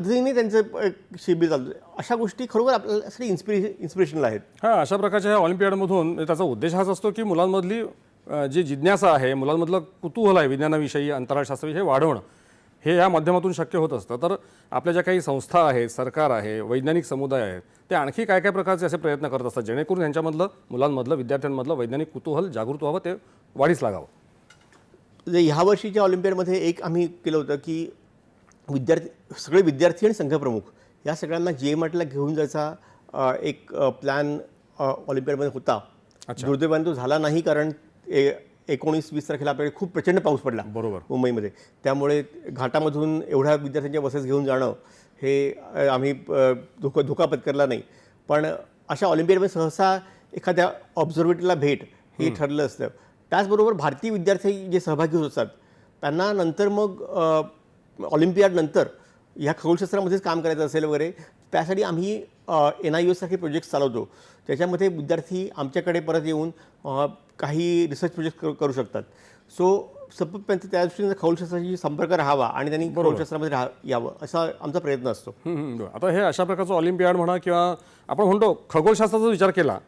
पद्धतीने त्यांचं एक शिबिर चालतं अशा गोष्टी खरोखर आपल्यासाठी इन्स्पिरेशन इन्स्पिरेशनल आहेत. हा अशा प्रकारच्या ह्या ऑलिम्पियाडमधून त्याचा उद्देश हाच असतो की मुलांमधली अ, जी जिज्ञासा आहे मुलांमधलं कुतूहल आहे विज्ञानाविषयी अंतराळशास्त्राविषयी हे वाढवणं हे या माध्यमातून शक्य होत असतं. तर आपल्या ज्या काही संस्था आहेत सरकार आहे वैज्ञानिक समुदाय आहेत ते आणखी काय काय प्रकारचे असे प्रयत्न करत असतात जेणेकरून यांच्यामधलं मुलांमधलं विद्यार्थ्यांमधलं वैज्ञानिक कुतूहल जागृत व्हावं ते वाढीस लागावं? म्हणजे ह्या वर्षीच्या ऑलिम्पियाडमध्ये एक आम्ही केलं होतं की विद्यार्थी सगळे विद्यार्थी आणि संघप्रमुख या सगळ्यांना जे मटला घेऊन जायचा एक प्लॅन ऑलिम्पियाडमध्ये होता. दुर्दैवाने तो झाला नाही कारण ए एकोणीस वीस तारखेला आपल्याकडे खूप प्रचंड पाऊस पडला बरोबर. मुंबईमध्ये. त्यामुळे घाटामधून एवढ्या विद्यार्थ्यांच्या बसेस घेऊन जाणं हे आम्ही धोका धोका पत्करला नाही. पण अशा ऑलिम्पियाडमध्ये सहसा एखाद्या ऑब्झर्वेटरीला भेट हे ठरलं असतं. त्याचबरोबर भारतीय विद्यार्थी जे सहभागी होत असतात त्यांना नंतर मग अ, ऑलिम्पियाड नंतर ह्या खगोलशास्त्रामध्येच काम करायचं असेल वगैरे त्यासाठी आम्ही एन आय सारखे प्रोजेक्ट्स चालवतो. त्याच्यामध्ये विद्यार्थी आमच्याकडे परत येऊन काही रिसर्च प्रोजेक्ट करू शकतात. सो सतत त्यांचा त्या दृष्टीने खगोलशास्त्राशी संपर्क राहावा आणि त्यांनी खगोलशास्त्रामध्ये राहा यावं असा आमचा प्रयत्न असतो. आता हे अशा प्रकारचं ऑलिम्पियाड म्हणा किंवा आपण म्हणतो खगोलशास्त्राचा विचार केला